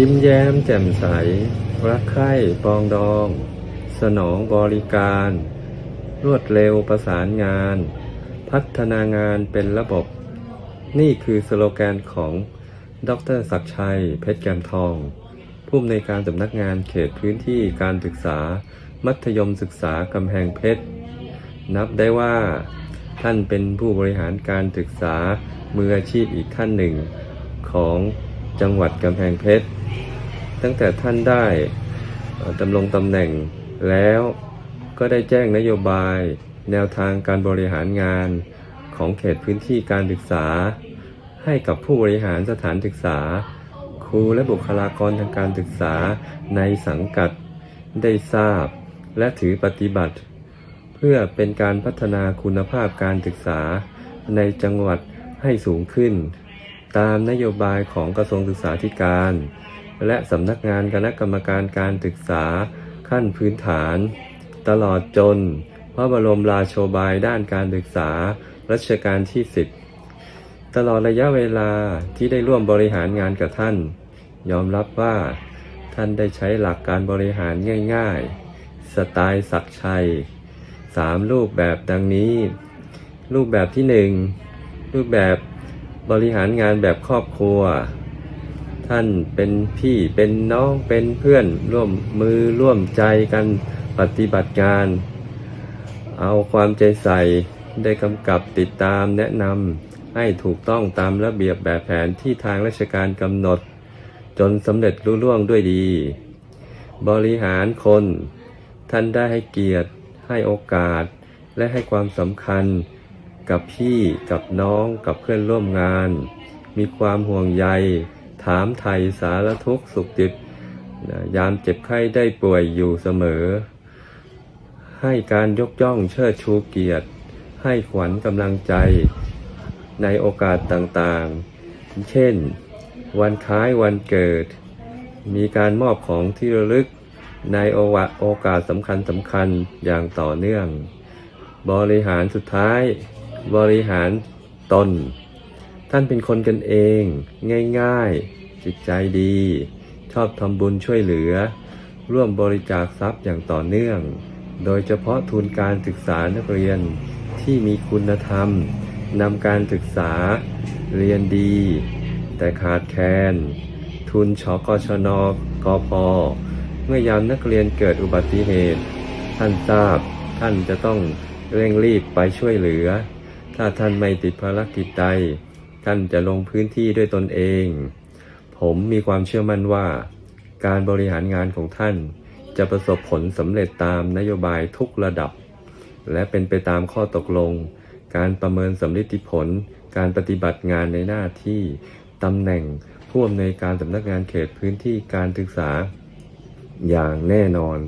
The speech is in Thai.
ยิ้มแย้มแจ่มใส รักใคร่ปองดอง สนองบริการ รวดเร็วประสานงาน พัฒนางานเป็นระบบ นี่คือสโลแกนของดรศักชัย เพชรแกมทอง ผู้อำนวยการสำนักงานเขตพื้นที่การศึกษา มัธยมศึกษากำแพงเพชร นับได้ว่า ท่านเป็นผู้บริหารการศึกษามืออาชีพอีกท่านหนึ่งของ จังหวัดกำแพงเพชร ตั้งแต่ท่านได้ดำรงตำแหน่งแล้วก็ได้แจ้งนโยบาย แนวทางการบริหารงานของเขตพื้นที่การศึกษา ให้กับผู้บริหารสถานศึกษา ครูและบุคลากรทางการศึกษาในสังกัดได้ทราบ และถือปฏิบัติ เพื่อเป็นการพัฒนาคุณภาพการศึกษาในจังหวัดให้สูงขึ้น ตามนโยบายของกระทรวงศึกษาธิการ และสำนักงานคณะกรรมการการศึกษาขั้นพื้นฐาน ตลอดจน พระบรมราโชบายด้านการศึกษารัชกาลที่ 10 ตลอดระยะเวลาที่ได้ร่วมบริหารงานกับท่าน ยอมรับว่า ท่านได้ใช้หลักการบริหารง่ายๆ สไตล์ศักชัยสามรูปแบบดังนี้ รูปแบบที่หนึ่งรูปแบบ บริหารงานแบบครอบครัว ท่านเป็นพี่เป็นน้องเป็นเพื่อนร่วมมือร่วมใจกันปฏิบัติงาน เอาความใจใส่ได้กำกับติดตามแนะนำให้ถูกต้องตามระเบียบแบบแผนที่ทางราชการกำหนด จนสำเร็จรุ่ล่วงด้วยดี บริหารคน ท่านได้ให้เกียรติ ให้โอกาส และให้ความสำคัญ กับพี่กับน้องกับเพื่อนร่วมงาน มีความห่วงใย ถามไทยสารทุกสุขดิบนะยามเจ็บไข้ได้ป่วยอยู่เสมอ ให้การยกย่องเชิดชูเกียรติ ให้ขวัญกำลังใจในโอกาสต่างๆ เช่น วันคล้ายวันเกิด มีการมอบของที่ระลึกในโอวะโอกาสสำคัญสำคัญอย่างต่อเนื่อง บริหารสุดท้าย บริหารตน ท่านเป็นคนกันเอง ง่ายๆ จิตใจดี ชอบทำบุญช่วยเหลือ ร่วมบริจาคทรัพย์อย่างต่อเนื่อง โดยเฉพาะทุนการศึกษานักเรียนที่มีคุณธรรมนำการศึกษาเรียนดี แต่ขาดแคลนทุนชกชนกพเมื่อยามนักเรียนเกิดอุบัติเหตุ ท่านทราบท่านจะต้องเร่งรีบไปช่วยเหลือ ถ้าท่านไม่ติดภารกิจใด ท่านจะลงพื้นที่ด้วยตนเอง ผมมีความเชื่อมั่นว่า การบริหารงานของท่าน จะประสบผลสำเร็จตามนโยบายทุกระดับ และเป็นไปตามข้อตกลง การประเมินสำลิดผล การปฏิบัติงานในหน้าที่ตำแหน่งผู้อำนวยการสำนักงานเขตพื้นที่การศึกษา อย่างแน่นอน